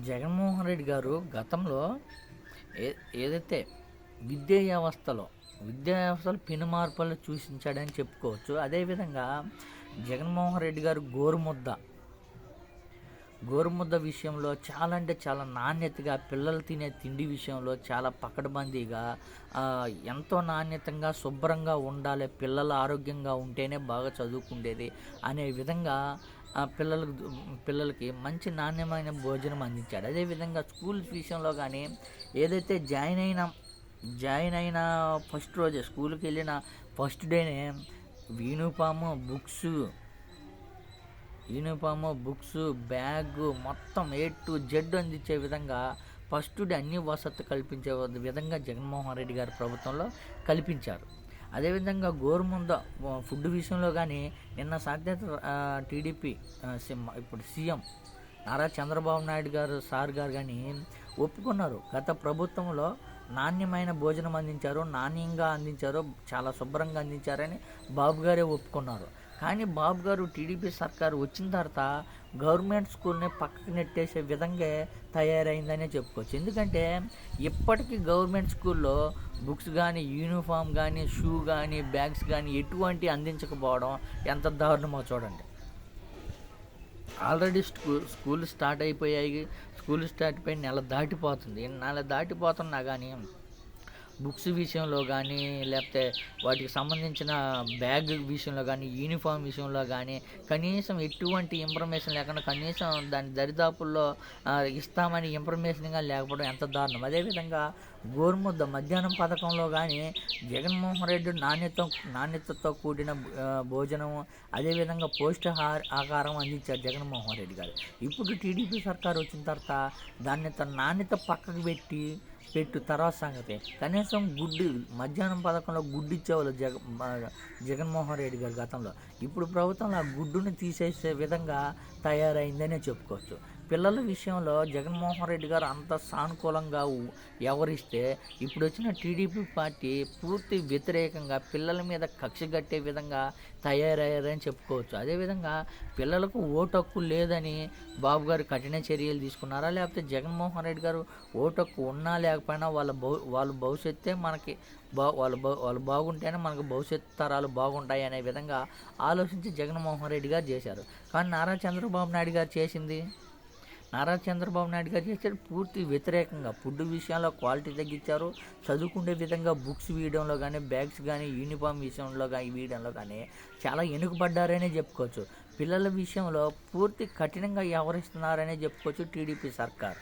జగన్మోహన్ రెడ్డి గారు గతంలో ఏ ఏదైతే విద్యా వ్యవస్థలో విద్యా వ్యవస్థలో పిను మార్పులు సూచించాడని చెప్పుకోవచ్చు. అదేవిధంగా జగన్మోహన్ రెడ్డి గారు గోరుముద్ద గోరుముద్ద విషయంలో చాలా అంటే చాలా నాణ్యతగా పిల్లలు తినే తిండి విషయంలో చాలా పకడ్బందీగా ఎంతో నాణ్యతంగా శుభ్రంగా ఉండాలి పిల్లలు ఆరోగ్యంగా ఉంటేనే బాగా చదువుకుండేది అనే విధంగా ఆ పిల్లలకు పిల్లలకి మంచి నాణ్యమైన భోజనం అందించాడు. అదేవిధంగా స్కూల్స్ విషయంలో కానీ ఏదైతే జాయిన్ అయిన జాయిన్ అయిన ఫస్ట్ రోజే స్కూల్కి వెళ్ళిన ఫస్ట్ డేనే వేణుపాము బుక్స్ యూనిఫాము బుక్స్ బ్యాగ్ మొత్తం ఏ టు జెడ్ అందించే విధంగా ఫస్ట్ డే అన్ని వసతి కల్పించే విధంగా జగన్మోహన్ రెడ్డి గారి ప్రభుత్వంలో కల్పించారు. అదేవిధంగా గోరుముంద ఫుడ్ విషయంలో కానీ నిన్న సాధ్యత టీడీపీ ఇప్పుడు సీఎం నారా చంద్రబాబు నాయుడు గారు సార్ గారు కానీ ఒప్పుకున్నారు. గత ప్రభుత్వంలో నాణ్యమైన భోజనం అందించారు నాణ్యంగా అందించారు చాలా శుభ్రంగా అందించారని బాబు గారే ఒప్పుకున్నారు. కానీ బాబు గారు టీడీపీ సర్కారు వచ్చిన తర్వాత గవర్నమెంట్ స్కూల్ని పక్కకు నెట్టేసే విధంగా తయారైందనే చెప్పుకోవచ్చు. ఎందుకంటే ఇప్పటికీ గవర్నమెంట్ స్కూల్లో బుక్స్ కానీ యూనిఫామ్ కానీ షూ కానీ బ్యాగ్స్ కానీ ఎటువంటి అందించకపోవడం ఎంత దారుణమో చూడండి. ఆల్రెడీ స్కూల్ స్కూల్ స్టార్ట్ అయిపోయాయి. స్కూల్ స్టార్ట్ అయిపోయి నెల దాటిపోతుంది. నెల దాటిపోతున్నా కానీ బుక్స్ విషయంలో కానీ లేకపోతే వాటికి సంబంధించిన బ్యాగ్ విషయంలో కానీ యూనిఫామ్ విషయంలో కానీ కనీసం ఎటువంటి ఇన్ఫర్మేషన్ లేకుండా కనీసం దాని దరిదాపుల్లో ఇస్తామని ఇన్ఫర్మేషన్గా లేకపోవడం ఎంత దారుణం. అదేవిధంగా గోరుముద్ద మధ్యాహ్నం పథకంలో కానీ జగన్మోహన్ రెడ్డి నాణ్యత నాణ్యతతో కూడిన ఆ, భోజనం అదేవిధంగా పౌష్టిహార ఆకారం అందించారు జగన్మోహన్ రెడ్డి గారు. ఇప్పుడు టీడీపీ సర్కార్ వచ్చిన తర్వాత దాన్ని తన నాణ్యత పక్కకు పెట్టి పెట్టు తర్వాత సంగతి. కనీసం గుడ్డు మధ్యాహ్నం పథకంలో గుడ్డు ఇచ్చేవాళ్ళు జగ జగన్మోహన్ రెడ్డి గారి గతంలో. ఇప్పుడు ప్రభుత్వంలో ఆ గుడ్డుని తీసేసే విధంగా తయారైందనే చెప్పుకోవచ్చు. పిల్లల విషయంలో జగన్మోహన్ రెడ్డి గారు అంత సానుకూలంగా వ్యవహరిస్తే ఇప్పుడు వచ్చిన టీడీపీ పార్టీ పూర్తి వ్యతిరేకంగా పిల్లల మీద కక్ష కట్టే విధంగా తయారయ్యారని చెప్పుకోవచ్చు. అదేవిధంగా పిల్లలకు ఓటు హక్కు లేదని బాబు గారు కఠిన చర్యలు తీసుకున్నారా? లేకపోతే జగన్మోహన్ రెడ్డి గారు ఓటు హక్కు ఉన్నా లేకపోయినా వాళ్ళ భవి వాళ్ళ భవిష్యత్తే మనకి బా వాళ్ళు బా వాళ్ళు బాగుంటేనే మనకు భవిష్యత్ తరాలు బాగుంటాయి అనే విధంగా ఆలోచించి జగన్మోహన్ రెడ్డి గారు చేశారు. కానీ నారా చంద్రబాబు నాయుడు గారు చేసింది? నారా చంద్రబాబు నాయుడు గారు చేశారు. పూర్తి వ్యతిరేకంగా ఫుడ్ విషయంలో క్వాలిటీ తగ్గించారు. చదువుకునే విధంగా బుక్స్ వేయడంలో కానీ బ్యాగ్స్ కానీ యూనిఫామ్ విషయంలో కానీ వేయడంలో కానీ చాలా వెనుకబడ్డారనే చెప్పుకోవచ్చు. పిల్లల విషయంలో పూర్తి కఠినంగా వ్యవహరిస్తున్నారనే చెప్పుకోవచ్చు టీడీపీ సర్కార్.